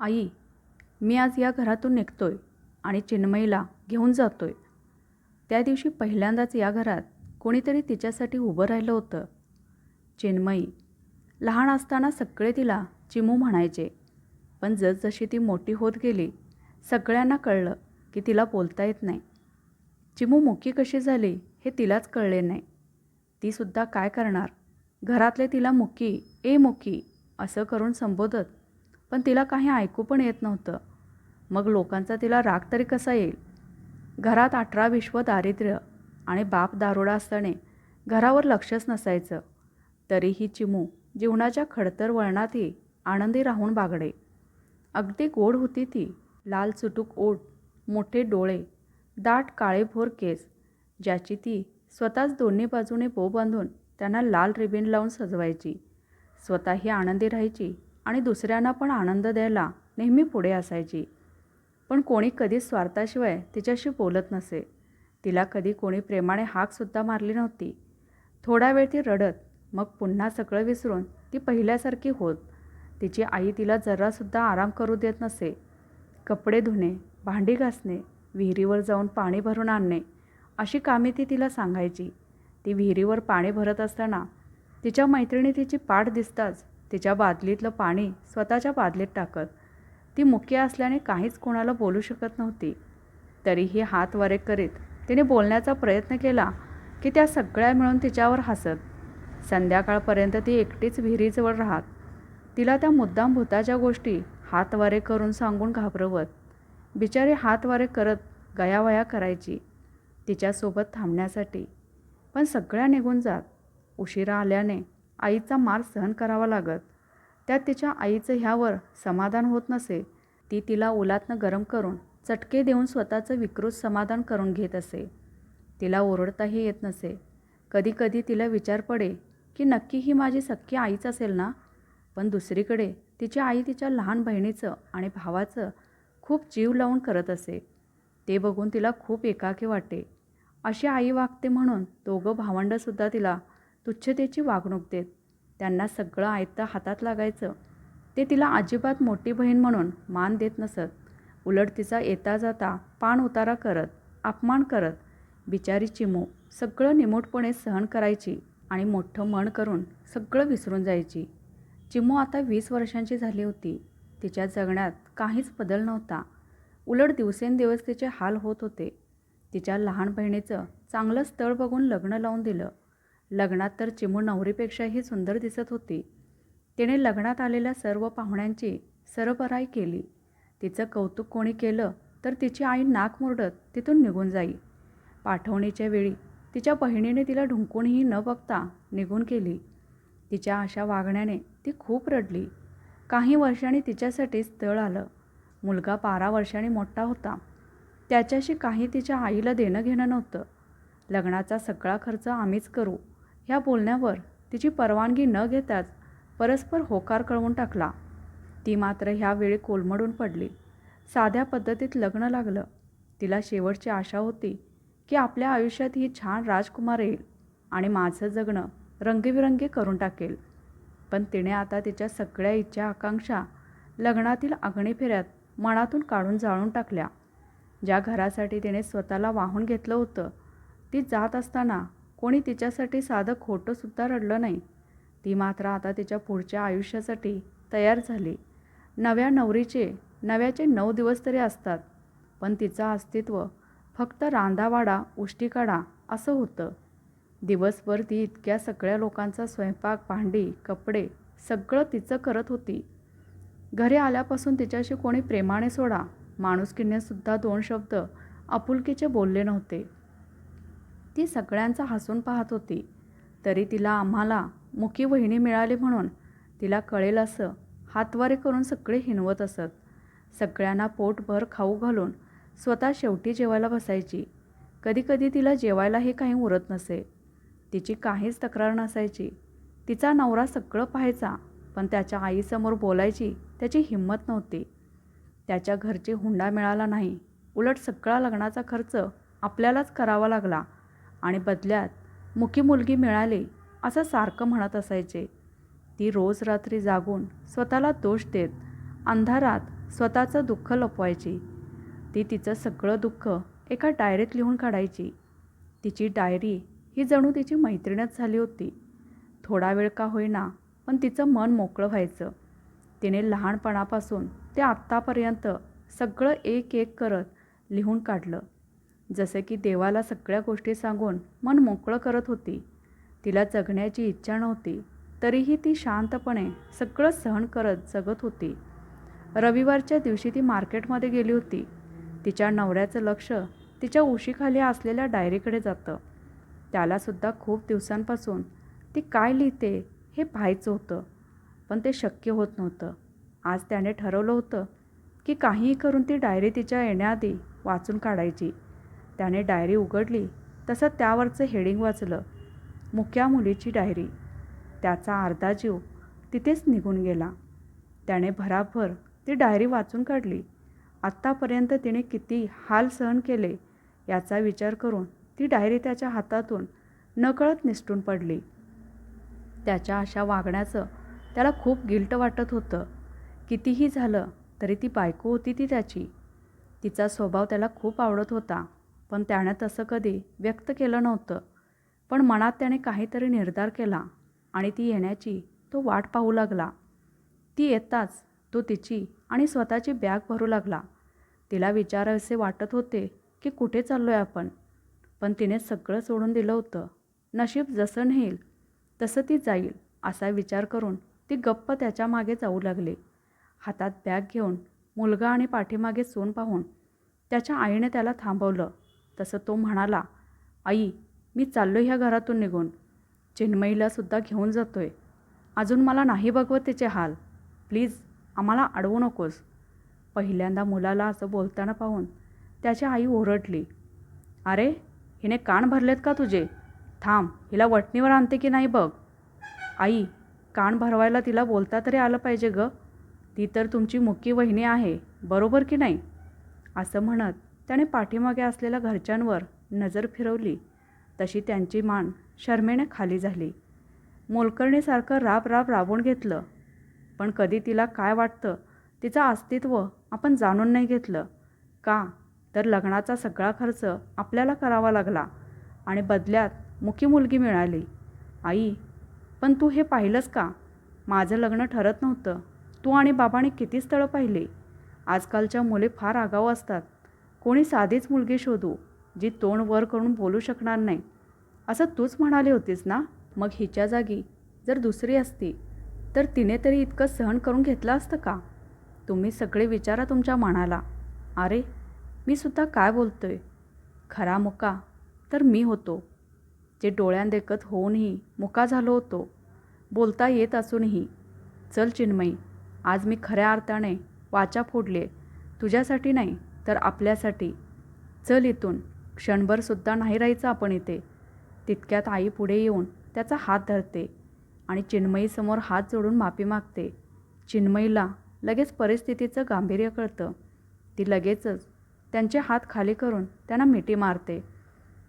आई मी आज या घरातून निघतोय आणि चिन्मईला घेऊन जातोय. त्या दिवशी पहिल्यांदाच या घरात कोणीतरी तिच्यासाठी उभं राहिलं होतं. चिन्मई लहान असताना सगळे तिला चिमू म्हणायचे पण जसजशी ती मोठी होत गेली सगळ्यांना कळलं की तिला बोलता येत नाही. चिमू मुकी कशी झाली हे तिलाच कळले नाही. तीसुद्धा काय करणार? घरातले तिला मुकी ए मुकी असं करून संबोधत पण तिला काही ऐकू पण येत नव्हतं. मग लोकांचा तिला राग तरी कसा येईल? घरात अठरा विश्व दारिद्र्य आणि बाप दारोडा असताना घरावर लक्षच नसायचं. तरीही चिमू जीवनाच्या खडतर वळणातही आनंदी राहून बागडे. अगदी गोड होती ती. लाल चुटूक ओठ मोठे डोळे दाट काळेभोर केस ज्याची ती स्वतःच दोन्ही बाजूने बो बांधून त्यांना लाल रिबीन लावून सजवायची. स्वतःही आनंदी राहायची. आणि दुसऱ्यांना पण आनंद द्यायला नेहमी पुढे असायची. पण कोणी कधीच स्वार्थाशिवाय तिच्याशी बोलत नसे. तिला कधी कोणी प्रेमाने हाकसुद्धा मारली नव्हती. थोडा वेळ ती रडत मग पुन्हा सगळं विसरून ती पहिल्यासारखी होत. तिची आई तिला जरासुद्धा आराम करू देत नसे. कपडे धुणे भांडी घासणे विहिरीवर जाऊन पाणी भरून आणणे अशी कामे ती तिला सांगायची. ती विहिरीवर पाणी भरत असताना तिच्या मैत्रिणी तिची पाठ दिसताच तिच्या बादलीतलं पाणी स्वतःच्या बादलीत टाकत. ती मुख्य असल्याने काहीच कोणाला बोलू शकत नव्हती. तरीही हात वरे करीत तिने बोलण्याचा प्रयत्न केला की त्या सगळ्या मिळून तिच्यावर हसत. संध्याकाळपर्यंत ती एकटीच विहिरीजवळ राहत. तिला त्या मुद्दाम भूताच्या गोष्टी हातवारे करून सांगून घाबरवत. बिचारी हातवारे करत गयावया करायची तिच्यासोबत थांबण्यासाठी. पण सगळ्या निघून जात. उशिरा आल्याने आईचा मार सहन करावा लागत. त्यात तिच्या आईचं ह्यावर समाधान होत नसे. ती तिला ओलातनं गरम करून चटके देऊन स्वतःचं विकृत समाधान करून घेत असे. तिला ओरडताही येत नसे. कधीकधी तिला विचार पडे की नक्की ही माझी सख्खी आईच असेल ना? पण दुसरीकडे तिची आई तिच्या लहान बहिणीचं आणि भावाचं खूप जीव लावून करत असे. ते बघून तिला खूप एकाकी वाटे. अशी आई वागते म्हणून दोघं भावंडंसुद्धा तिला तुच्छतेची वागणूक देत. त्यांना सगळं आयतं हातात लागायचं. ते तिला अजिबात मोठी बहीण म्हणून मान देत नसत. उलट तिचा येता जाता पाण उतारा करत अपमान करत बिचारी चिमू सगळं निमूटपणे सहन करायची आणि मोठं मन करून सगळं विसरून जायची. चिमू आता वीस वर्षांची झाली होती. तिच्या जगण्यात काहीच बदल नव्हता. उलट दिवसेंदिवस तिचे हाल होत होते. तिच्या लहान बहिणीचं चांगलं स्थळ बघून लग्न लावून दिलं. लग्नात तर चिमू नवरीपेक्षाही सुंदर दिसत होती. तिने लग्नात आलेल्या सर्व पाहुण्यांची सरबराई केली. तिचं कौतुक कोणी केलं तर तिची आई नाक मुरडत तिथून निघून जाई. पाठवणीच्या वेळी तिच्या बहिणीने तिला ढुंकूनही न बघता निघून केली तिच्या अशा वागण्याने ती खूप रडली. काही वर्षांनी तिच्यासाठी स्थळ आलं. मुलगा बारा वर्षांनी मोठा होता. त्याच्याशी काही तिच्या आईला देणं घेणं नव्हतं. लग्नाचा सगळा खर्च आम्हीच करू. ह्या बोलण्यावर तिची परवानगी न घेताच परस्पर होकार कळवून टाकला. ती मात्र ह्यावेळी कोलमडून पडली. साध्या पद्धतीत लग्न लागलं. तिला शेवटची आशा होती की आपल्या आयुष्यात ही छान राजकुमार येईल आणि माझं जगणं रंगीबिरंगी करून टाकेल. पण तिने आता तिच्या सगळ्या इच्छा आकांक्षा लग्नातील अग्निफेऱ्यात मनातून काढून जाळून टाकल्या. ज्या घरासाठी तिने स्वतःला वाहून घेतलं होतं ती जात असताना कोणी तिच्यासाठी साधं खोटंसुद्धा रडलं नाही. ती मात्र आता तिच्या पुढच्या आयुष्यासाठी तयार झाली. नव्या नवरीचे नव्याचे नऊ दिवस तरी असतात पण तिचं अस्तित्व फक्त रांधावाडा उष्टीकाडा असं होतं. दिवसभर ती इतक्या सगळ्या लोकांचा स्वयंपाक भांडी कपडे सगळं तिचं करत होती. घरी आल्यापासून तिच्याशी कोणी प्रेमाने सोडा माणुसकीनेसुद्धा दोन शब्द आपुलकीचे बोलले नव्हते. ती सगळ्यांचा हसून पाहत होती. तरी तिला आम्हाला मुकी वहिनी मिळाली म्हणून तिला कळेल असं हातवारे करून सगळे हिनवत असत. सगळ्यांना पोटभर खाऊ घालून स्वतः शेवटी जेवायला बसायची. कधीकधी तिला जेवायलाही काही उरत नसे. तिची काहीच तक्रार नसायची. तिचा नवरा सगळं पाहायचा पण त्याच्या आईसमोर बोलायची त्याची हिंमत नव्हती. त्याच्या घरची हुंडा मिळाला नाही. उलट सगळा लग्नाचा खर्च आपल्यालाच करावा लागला. आणि बदल्यात मुकी मुलगी मिळाली असं सारखं म्हणत असायचे. ती रोज रात्री जागून स्वतःला दोष देत अंधारात स्वतःचं दुःख लपवायची. ती तिचं सगळं दुःख एका डायरीत लिहून काढायची. तिची डायरी ही जणू तिची मैत्रिणच झाली होती. थोडा वेळ का होईना पण तिचं मन मोकळं व्हायचं. तिने लहानपणापासून ते आत्तापर्यंत सगळं एक एक करत लिहून काढलं. जसे की देवाला सगळ्या गोष्टी सांगून मन मोकळं करत होती. तिला जगण्याची इच्छा नव्हती. तरीही ती शांतपणे सगळं सहन करत जगत होती. रविवारच्या दिवशी ती मार्केटमध्ये गेली होती. तिच्या नवऱ्याचं लक्ष तिच्या उशीखाली असलेल्या डायरीकडे जातं. त्यालासुद्धा खूप दिवसांपासून ती काय लिहिते हे पाहायचं होतं. पण ते शक्य होत नव्हतं. आज त्याने ठरवलं होतं की काहीही करून ती डायरी तिच्या येण्याआधी वाचून काढायची. त्याने डायरी उघडली. तसं त्यावरचं हेडिंग वाचलं. मुक्या मुलीची डायरी. त्याचा अर्धा जीव तिथेच निघून गेला. त्याने भराभर ती डायरी वाचून काढली. आत्तापर्यंत तिने किती हाल सहन केले याचा विचार करून ती डायरी त्याच्या हातातून नकळत निसटून पडली. त्याच्या अशा वागण्याचं त्याला खूप गिल्ट वाटत होतं. कितीही झालं तरी ती बायको होती ती त्याची. तिचा स्वभाव त्याला खूप आवडत होता. पण त्यानं तसं कधी व्यक्त केलं नव्हतं. पण मनात त्याने काहीतरी निर्धार केला आणि ती येण्याची तो वाट पाहू लागला. ती येताच तो तिची आणि स्वतःची बॅग भरू लागला. तिला विचारावेसे वाटत होते की कुठे चाललो आहे आपण? पण तिने सगळं सोडून दिलं होतं. नशीब जसं नेईल तसं ती जाईल असा विचार करून ती गप्प त्याच्यामागे जाऊ लागली. हातात बॅग घेऊन मुलगा आणि पाठीमागे सोन पाहून त्याच्या आईने त्याला थांबवलं. तसं तो म्हणाला आई मी चाललो ह्या घरातून निघून. चिन्मईलासुद्धा घेऊन जातो आहे अजून मला नाही बघवत तिचे हाल. प्लीज आम्हाला अडवू नकोस. पहिल्यांदा मुलाला असं बोलताना पाहून त्याची आई ओरडली अरे हिने कान भरलेत का तुझे? थांब हिला वटणीवर आणते की नाही बघ. आई कान भरवायला तिला बोलता तरी आलं पाहिजे ग. ती तर तुमची मुक्की वहिनी आहे बरोबर की नाही? असं म्हणत त्याने पाठीमागे असलेल्या घरच्यांवर नजर फिरवली. तशी त्यांची मान शर्मेने खाली झाली. मोलकर्णीसारखं राब राब राबून घेतलं. पण कधी तिला काय वाटतं तिचं अस्तित्व आपण जाणून नाही घेतलं. का? तर लग्नाचा सगळा खर्च आपल्याला करावा लागला आणि बदल्यात मुकी मुलगी मिळाली. आई पण तू हे पाहिलंस का? माझं लग्न ठरत नव्हतं. तू आणि बाबाने किती स्थळं पाहिली? आजकालच्या मुले फार आगाऊ असतात. कोणी साधीच मुलगी शोधू जी तोंड वर करून बोलू शकणार नाही. असं तूच म्हणाली होतीस ना? मग हिच्या जागी जर दुसरी असती तर तिने तरी इतकं सहन करून घेतलं असतं का? तुम्ही सगळे विचारा तुमच्या मनाला. अरे मी सुद्धा काय बोलतोय? खरा मुका तर मी होतो. जे डोळ्यांदेखत होऊनही मुका झालो होतो. बोलता येत असूनही. चल चिन्मयी आज मी खऱ्या अर्थाने वाचा फोडले तुझ्यासाठी नाही तर आपल्यासाठी चल इथून. क्षणभरसुद्धा नाही राहायचं आपण इथे. तितक्यात आई पुढे येऊन त्याचा हात धरते आणि चिन्मयीसमोर हात जोडून माफी मागते. चिन्मयीला लगेच परिस्थितीचं गांभीर्य कळतं. ती लगेचच त्यांचे हात खाली करून त्यांना मिठी मारते.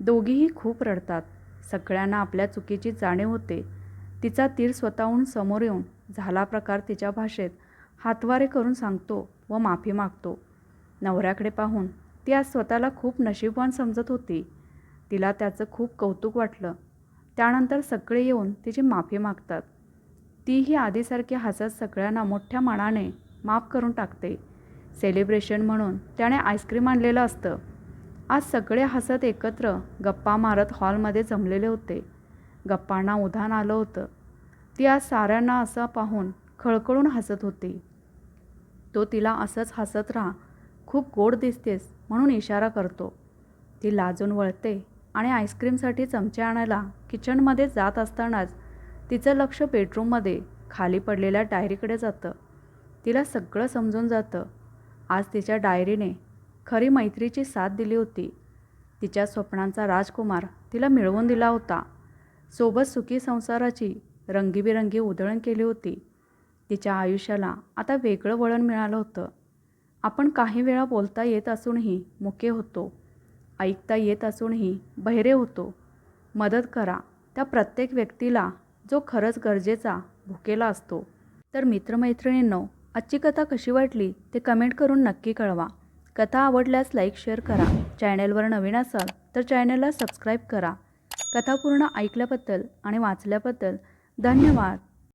दोघीही खूप रडतात. सगळ्यांना आपल्या चुकीची जाणीव होते. तिचा तीर स्वतःहून समोर येऊन झाला प्रकार तिच्या भाषेत हातवारे करून सांगतो व माफी मागतो. नवऱ्याकडे पाहून ती आज स्वतःला खूप नशीबवान समजत होती. तिला त्याचं खूप कौतुक वाटलं. त्यानंतर सगळे येऊन तिची माफी मागतात. तीही आधीसारखी हसत सगळ्यांना मोठ्या मनाने माफ करून टाकते. सेलिब्रेशन म्हणून त्याने आईस्क्रीम आणलेलं असतं. आज सगळे हसत एकत्र गप्पा मारत हॉलमध्ये जमलेले होते. गप्पांना उधाण आलं होतं. ती आज साऱ्यांना असं पाहून खळखळून हसत होती. तो तिला असंच हसत राहा खूप गोड दिसतेस म्हणून इशारा करतो. ती लाजून वळते आणि आईस्क्रीमसाठी चमचे आणायला किचनमध्ये जात असतानाच तिचं लक्ष बेडरूममध्ये खाली पडलेल्या डायरीकडे जातं. तिला सगळं समजून जातं. आज तिच्या डायरीने खरी मैत्रीची साथ दिली होती. तिच्या स्वप्नांचा राजकुमार तिला मिळवून दिला होता. सोबत सुखी संसाराची रंगीबिरंगी उधळण केली होती. तिच्या आयुष्याला आता वेगळं वळण मिळालं होतं. आपण काही वेळा बोलता येत असूनही मुके होतो ऐकता येत असूनही बहिरे होतो. मदत करा. त्या प्रत्येक व्यक्तीला जो खरंच गरजेचा भुकेला असतो. तर मित्रमैत्रिणींनो आजची कथा कशी वाटली ते कमेंट करून नक्की कळवा. कथा आवडल्यास लाईक शेअर करा. चॅनेलवर नवीन असाल तर चॅनेलला सबस्क्राईब करा. कथा पूर्ण ऐकल्याबद्दल आणि वाचल्याबद्दल धन्यवाद.